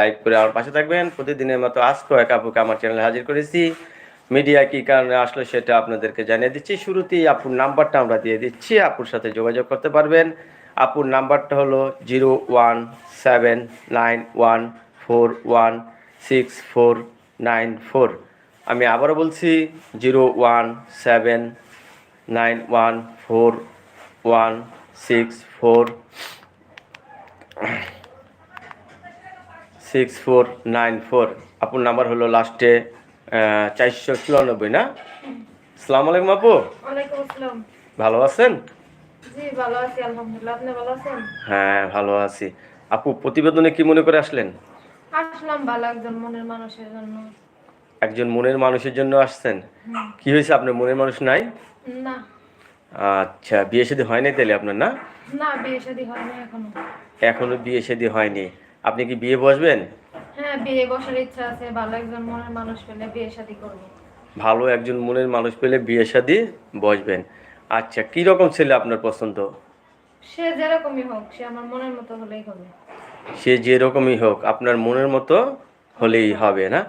Like করে আমার পাশে থাকবেন। প্রতিদিনের মতো আজকেও এক আপুকে আমার চ্যানেলে হাজির করেছি। মিডিয়া কী কারণে আসলো সেটা আপনাদেরকে জানিয়ে দিচ্ছি। শুরুতেই আপুর নাম্বারটা আমরা দিয়ে দিচ্ছি। আপুর সাথে যোগাযোগ করতে পারবেন। আপুর নাম্বারটা হলো zero one seven nine one four one six four nine four. আমি আবারও বলছি, zero one seven nine one four one six four. Six four nine four আপুর নাম্বার হলো লাস্টে চারশো চুরানব্বই না? সালাম আলাইকুম আপু। ভালো আছেন? হ্যাঁ ভালো আছি। আপু প্রতিবেদনে কি মনে করে আসলেন? আসলাম ভালো একজন মনের মানুষের জন্য। একজন মনের মানুষের জন্য আসছেন। কি হয়েছে? আপনার মনের মানুষ নাই? না। আচ্ছা বিয়ে শাদী হয়নি তাহলে আপনার না? না বিয়ে শাদী হয়নি এখনও। এখনও বিয়ে শাদী হয়নি। আপনি কি বিয়ে বসবেন? হ্যাঁ বিয়ে বসার ইচ্ছা আছে ভালো একজন মনের মানুষ পেলে বিয়ে শাদী করব। ভালো একজন মনের মানুষ পেলে বিয়ে শাদী বসবেন। আচ্ছা কি রকম ছেলে আপনার পছন্দ? সে যেরকমই হোক সে আমার মনের মতো হলেই হবে। সে যে রকমই হোক আপনার মনের মতো হলেই হবে না?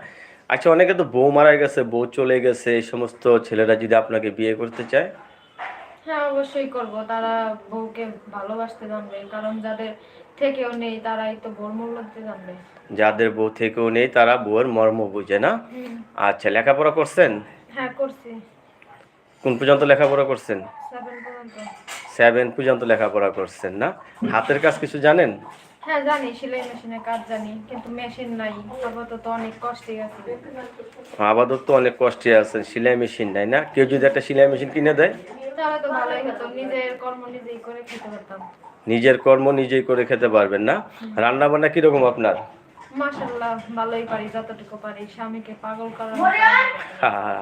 আচ্ছা অনেকে তো বউ মারা গেছে বউ চলে গেছে এই সমস্ত ছেলেরা যদি আপনাকে বিয়ে করতে চায় হ্যাঁ অবশ্যই করব। তারা বউকে ভালোবাসতে জানবে কারণ যাদের থেকেও নেই তারাই তো বউর মূল্য দিতে জানবে। যাদের বউ থেকেও নেই তারা বউয়ের মর্ম বুঝে না? আচ্ছা লেখাপড়া করছেন? হ্যাঁ করছি। কোন পর্যন্ত লেখাপড়া করছেন? সেভেন পর্যন্ত লেখাপড়া করছেন না? হাতের কাজ কিছু জানেন? হ্যাঁ জানি সেলাই মেশিনে কাজ জানি কিন্তু মেশিন নাই। আপাতত অনেক কষ্টে আছে। আপাতত অনেক কষ্টে আছেন সেলাই মেশিন নাই না? কেউ যদি একটা সেলাই মেশিন কিনে দেয়? তাহলে তো ভালোই হতো। নিজের কর্ম নিজেই করে খেতে পারতাম। নিজের কর্ম নিজেই করে খেতে পারবেন না? রান্না বান্না কীরকম আপনার? মাশাল্লাহ ভালোই পারি যতটুকু পারি। স্বামীকে পাগল করার মতো। আমি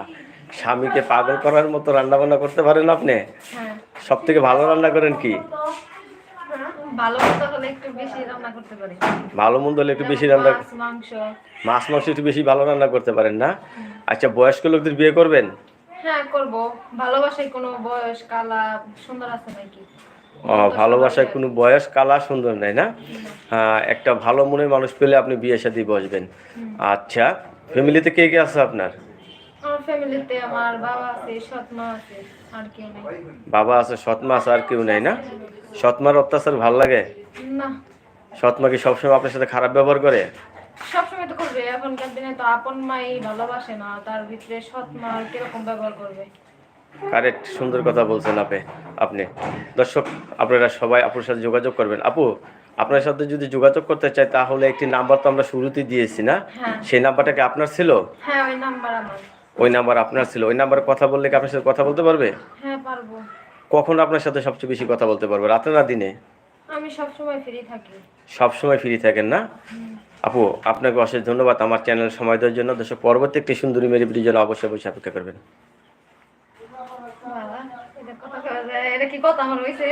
করতে স্বামীকে পাগল করার মতো রান্না বান্না করতে পারেন আপনি? হ্যাঁ। সব থেকে ভালো রান্না করেন কি? হ্যাঁ, ভালো মতো হলে একটু বেশি রান্না করতে পারি। ভালো মন্দ হলে একটু বেশি রান্না মাছ মাংস। মাছ মাংস একটু বেশি ভালো রান্না করতে পারেন না? আচ্ছা বয়স্ক লোকদের বিয়ে করবেন? হ্যাঁ করব। ভালোবাসায় কোনো বয়স কালা সুন্দর আছে নাকি? ও ভালোবাসায় কোনো বয়স কালা সুন্দর নাই না? হ্যাঁ একটা ভালো মনের মানুষ পেলে আপনি বিয়ে শাদী বসবেন। আচ্ছা ফ্যামিলিতে কে কে আছে আপনার? আমার ফ্যামিলিতে আমার বাবা আছে সৎ মা আছে আর কেউ নেই। বাবা আছে সৎমা আছে আর কেউ নাই না? সৎমার অত্যাচার ভালো লাগে? না। সৎমা কি সবসময় আপনার সাথে খারাপ ব্যবহার করে? সবসময় করবে এখনকার দিনে তো আপন মাই ভালোবাসে না তার ভিতরে সৎ মা কীরকম ব্যবহার করবে? কারেক্ট সুন্দর কথা বলছেন আপনি আপনি। দর্শক আপনারা সবাই আপনার সাথে যোগাযোগ করবেন। আপু আপনার সাথে যদি যোগাযোগ করতে চাই তাহলে একটি নাম্বার তো আমরা শুরুতেই দিয়েছি না? হ্যাঁ। সেই নাম্বারটা কি আপনার ছিল? হ্যাঁ ওই নাম্বার আমার। ওই নাম্বার আপনার ছিল। ওই নাম্বারে কথা বললে কি আপনার সাথে কথা বলতে পারবে? হ্যাঁ পারব। কখন আপনার সাথে সবচেয়ে বেশি কথা বলতে পারবে? রাতে না দিনে? আমি সব সময় ফ্রি থাকি। সব সময় ফ্রি থাকেন না? আপু, আপনাকে অশেষ ধন্যবাদ আমার চ্যানেল সময় দেওয়ার জন্য। দেশের পরবর্তী একটি সুন্দরী মেরি ভিডিও জন্য অবশ্যই বসে অপেক্ষা করবেন। কথা আমার হয়েছে